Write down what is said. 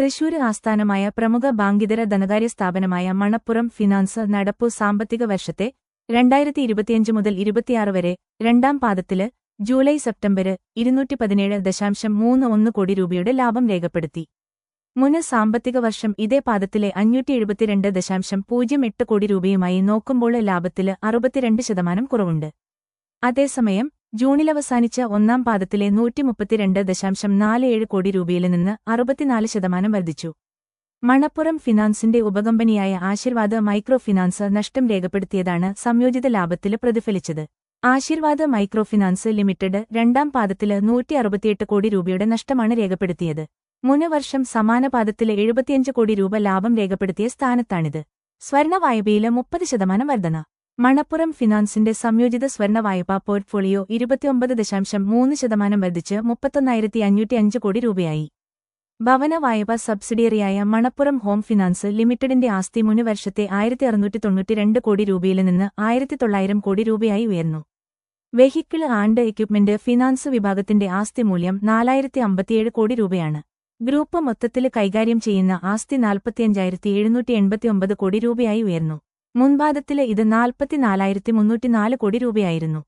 തൃശൂര് ആസ്ഥാനമായ പ്രമുഖ ബാങ്കിതര ധനകാര്യ സ്ഥാപനമായ മണപ്പുറം ഫിനാൻസ് നടപ്പു സാമ്പത്തിക വർഷത്തെ രണ്ടായിരത്തി ഇരുപത്തിയഞ്ച് മുതൽ ഇരുപത്തിയാറ് വരെ രണ്ടാം പാദത്തിൽ ജൂലൈ സെപ്റ്റംബര് ഇരുന്നൂറ്റി പതിനേഴ് ദശാംശം മൂന്ന് ഒന്ന് കോടി രൂപയുടെ ലാഭം രേഖപ്പെടുത്തി. മുൻ സാമ്പത്തിക വർഷം ഇതേ പാദത്തിലെ അഞ്ഞൂറ്റി എഴുപത്തിരണ്ട് ദശാംശം പൂജ്യം എട്ട് കോടി രൂപയുമായി നോക്കുമ്പോൾ ലാഭത്തിൽ അറുപത്തിരണ്ട് ശതമാനം കുറവുണ്ട്. അതേസമയം ജൂണിലവസാനിച്ച ഒന്നാം പാദത്തിലെ നൂറ്റി മുപ്പത്തിരണ്ട് ദശാംശം നാല് ഏഴ് കോടി രൂപയിൽ നിന്ന് അറുപത്തിനാല് ശതമാനം വർദ്ധിച്ചു. മണപ്പുറം ഫിനാൻസിന്റെ ഉപകമ്പനിയായ ആശീർവാദ് മൈക്രോ ഫിനാൻസ് നഷ്ടം രേഖപ്പെടുത്തിയതാണ് സംയോജിത ലാഭത്തിൽ പ്രതിഫലിച്ചത്. ആശീർവാദ് മൈക്രോ ഫിനാൻസ് ലിമിറ്റഡ് രണ്ടാം പാദത്തിൽ നൂറ്റി അറുപത്തിയെട്ട് കോടി രൂപയുടെ നഷ്ടമാണ് രേഖപ്പെടുത്തിയത്. മുനവർഷം സമാന പാദത്തിൽ എഴുപത്തിയഞ്ച് കോടി രൂപ ലാഭം രേഖപ്പെടുത്തിയ സ്ഥാനത്താണിത്. സ്വർണ വായ്പയിൽ മുപ്പത് ശതമാനം വർധന. മണപ്പുറം ഫിനാൻസിന്റെ സംയോജിത സ്വർണ വായ്പാ പോർട്ട്ഫോളിയോ ഇരുപത്തിയൊമ്പത് ദശാംശം മൂന്ന് ശതമാനം വർദ്ധിച്ച് മുപ്പത്തൊന്നായിരത്തി അഞ്ഞൂറ്റി അഞ്ച് കോടി രൂപയായി. ഭവന വായ്പ സബ്സിഡിയറിയായ മണപ്പുറം ഹോം ഫിനാൻസ് ലിമിറ്റഡിന്റെ ആസ്തി മുൻവർഷത്തെ ആയിരത്തി അറുന്നൂറ്റി തൊണ്ണൂറ്റിരണ്ട് കോടി രൂപയിൽ നിന്ന് ആയിരത്തി തൊള്ളായിരം കോടി രൂപയായി ഉയർന്നു. വെഹിക്കിൾ ആൻഡ് എക്യുപ്മെന്റ് ഫിനാൻസ് വിഭാഗത്തിന്റെ ആസ്തി മൂല്യം നാലായിരത്തി അമ്പത്തിയേഴ് കോടി രൂപയാണ്. ഗ്രൂപ്പ് മൊത്തത്തിൽ കൈകാര്യം ചെയ്യുന്ന ആസ്തി നാൽപ്പത്തിയഞ്ചായിരത്തി എഴുന്നൂറ്റി എൺപത്തിയൊമ്പത് കോടി രൂപയായി ഉയർന്നു. മുൻപാദത്തിൽ ഇത് നാൽപ്പത്തിനാലായിരത്തി മുന്നൂറ്റിനാല് കോടി രൂപയായിരുന്നു.